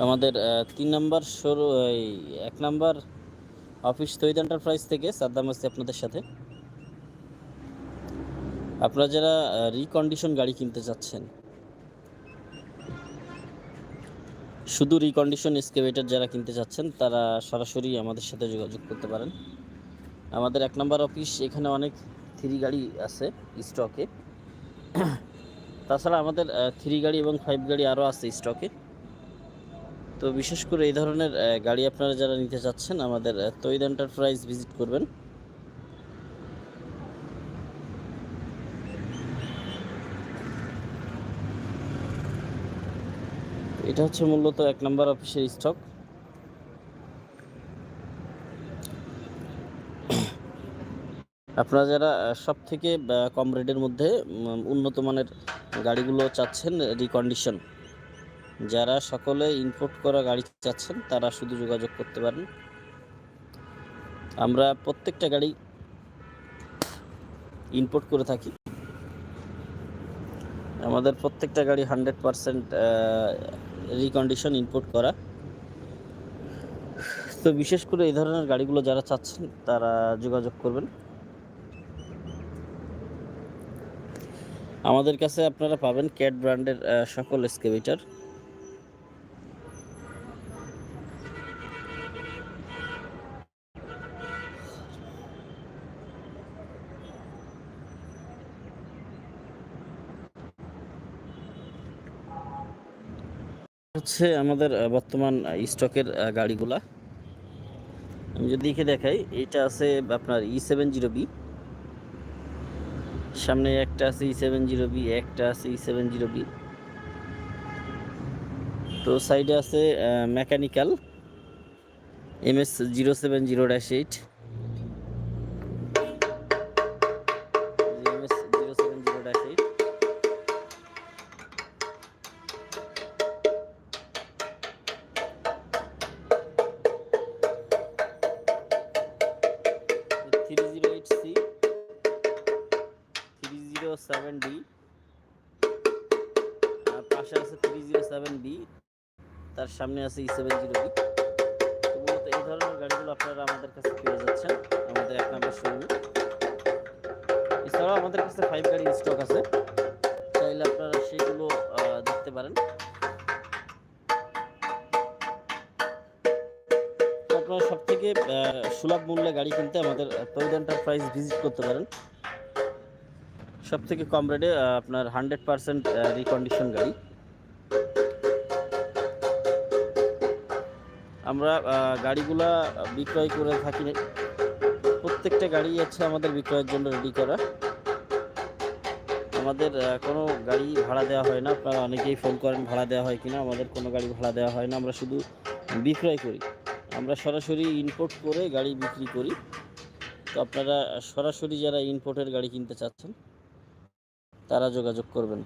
আমাদের তিন নাম্বার শোরু, এই এক নাম্বার অফিস তৈদ এন্টারপ্রাইজ থেকে সাদ্দাম আছি আপনাদের সাথে। আপনারা যারা রিকন্ডিশন গাড়ি কিনতে চাচ্ছেন শুধু রিকন্ডিশন এসকেভেটার যারা কিনতে চাচ্ছেন তারা সরাসরি আমাদের সাথে যোগাযোগ করতে পারেন। আমাদের এক নম্বর অফিস, এখানে অনেক থ্রি গাড়ি আছে স্টকে তাছাড়া আমাদের থ্রি গাড়ি এবং ফাইভ গাড়ি আরও আছে স্টকে তো বিশেষ করে এই ধরনের গাড়ি আপনারা যারা নিতে চাচ্ছেন, আমাদের তৈদ এন্টারপ্রাইজ ভিজিট করবেন। এটা হচ্ছে মূলত এক নম্বর অফিসের স্টক। আপনারা যারা সব থেকে কম রেটের মধ্যে উন্নত মানের গাড়িগুলো চাচ্ছেন রিকন্ডিশন যারা সকলে ইম্পোর্ট করা গাড়ি চাচ্ছেন, তারা শুধু যোগাযোগ করতে পারেন। আমরা প্রত্যেকটা গাড়ি ইম্পোর্ট করে থাকি। আমাদের প্রত্যেকটা গাড়ি হান্ড্রেড পারসেন্ট রিকন্ডিশন ইম্পোর্ট করা। তো বিশেষ করে এই ধরনের গাড়িগুলো যারা চাচ্ছেন, তারা যোগাযোগ করবেন। আমাদের কাছে আপনারা পাবেন ক্যাট ব্র্যান্ডের সকল এসকেভেটার হচ্ছে আমাদের বর্তমান স্টকের গাড়িগুলা। আমি যদি দেখে দেখাই, এটা আছে আপনার ই সেভেন জিরো বি সামনে একটা আছে ই সেভেন জিরো বি একটা আছে ই সেভেন জিরো বি তো সাইডে আছে mechanical M S zero seven zero dash eight seven D পাশে আছে থ্রি জিরো সেভেন বি তার সামনে আছে ই সেভেন জিরো বি তো মূলত এই ধরনের গাড়িগুলো আপনারা আমাদের কাছে পেয়ে যাচ্ছেন, আমাদের এক শোরুমে এছাড়াও আমাদের কাছে ফাইভ গাড়ি স্টক আছে। চাইলে আপনারা সেগুলো দেখতে পারেন। আপনারা সব থেকে সুলভ মূল্যে গাড়ি কিনতে আমাদের তৈরি এন্টারপ্রাইজ ভিজিট করতে পারেন। সব থেকে কম রেটে আপনার হান্ড্রেড পারসেন্ট রিকন্ডিশন গাড়ি। আমরা গাড়িগুলা বিক্রয় করে থাকি। প্রত্যেকটা গাড়ি আছে আমাদের বিক্রয়ের জন্য রেডি করা। আমাদের কোনো গাড়ি ভাড়া দেওয়া হয় না। আপনারা অনেকেই ফোন করেন, ভাড়া দেওয়া হয় কিনা। আমাদের কোনো গাড়ি ভাড়া দেওয়া হয় না। আমরা শুধু বিক্রয় করি। আমরা সরাসরি ইম্পোর্ট করে গাড়ি বিক্রি করি। তো আপনারা সরাসরি যারা ইম্পোর্টের গাড়ি কিনতে চাচ্ছেন তারা যোগাযোগ করবেন।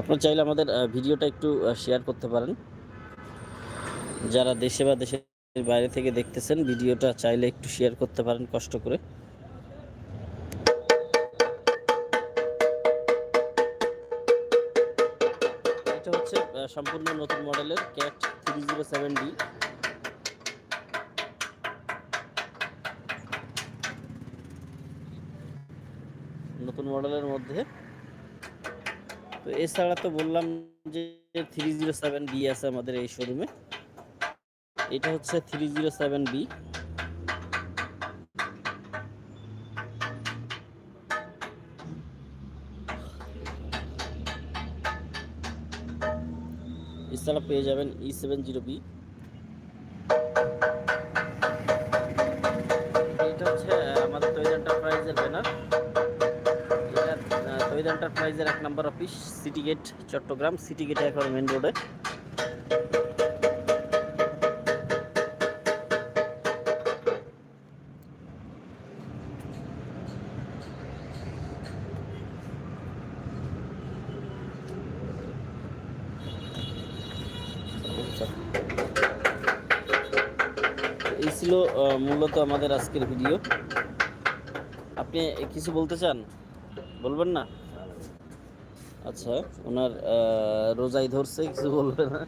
আপনার চাইলে আমাদের ভিডিওটা একটু শেয়ার করতে পারেন। যারা দেশে বা দেশের বাইরে থেকে দেখতেছেন, ভিডিওটা চাইলে একটু শেয়ার করতে পারেন কষ্ট করে। এটা হচ্ছে সম্পূর্ণ নতুন মডেলের Cat three zero seven D নতুন মডেলের মধ্যে। তো এছাড়া তো বললাম যে থ্রি জিরো সেভেন বি আছে আমাদের এই শোরুমে এটা হচ্ছে থ্রি জিরো সেভেন বি এছাড়া পেয়ে যাবেন ই সেভেন জিরো বি এটা হচ্ছে আমাদের তৈরি এন্টারপ্রাইজের ব্যানার এন্টারপ্রাইজের এক নম্বর office city gate Chattogram city গেটে এখন মেন রোডে এই ছিল মূলত আমাদের আজকের ভিডিও আপনি কিছু বলতে চান? বলবেন না? আচ্ছা ওনার রোজাই ধরছে কিছু বলবে না।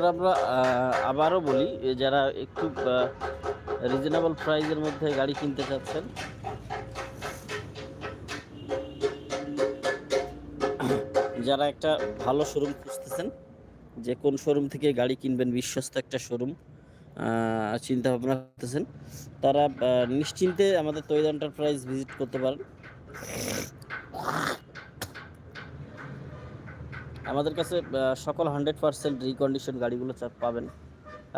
আপনারা আমরা আবারও বলি যারা একটু রিজনেবল প্রাইসের মধ্যে গাড়ি কিনতে চাচ্ছেন, যারা একটা ভালো শোরুম খুঁজতেছেন, যে কোন শোরুম থেকে গাড়ি কিনবেন, বিশ্বস্ত একটা শোরুম চিন্তা ভাবনা করতেছেন, তারা নিশ্চিন্তে আমাদের তৈরি এন্টারপ্রাইজ ভিজিট করতে পারেন। আমাদের কাছে সকল হান্ড্রেড পারসেন্ট রিকন্ডিশন গাড়িগুলো পাবেন।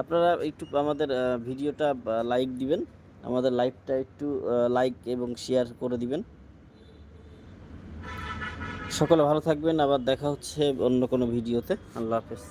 আপনারা একটু আমাদের ভিডিওটা লাইক দিবেন। আমাদের লাইভটা একটু লাইক এবং শেয়ার করে দিবেন। সকলে ভালো থাকবেন। আবার দেখা হচ্ছে অন্য কোনো ভিডিওতে। আল্লাহ হাফেজ।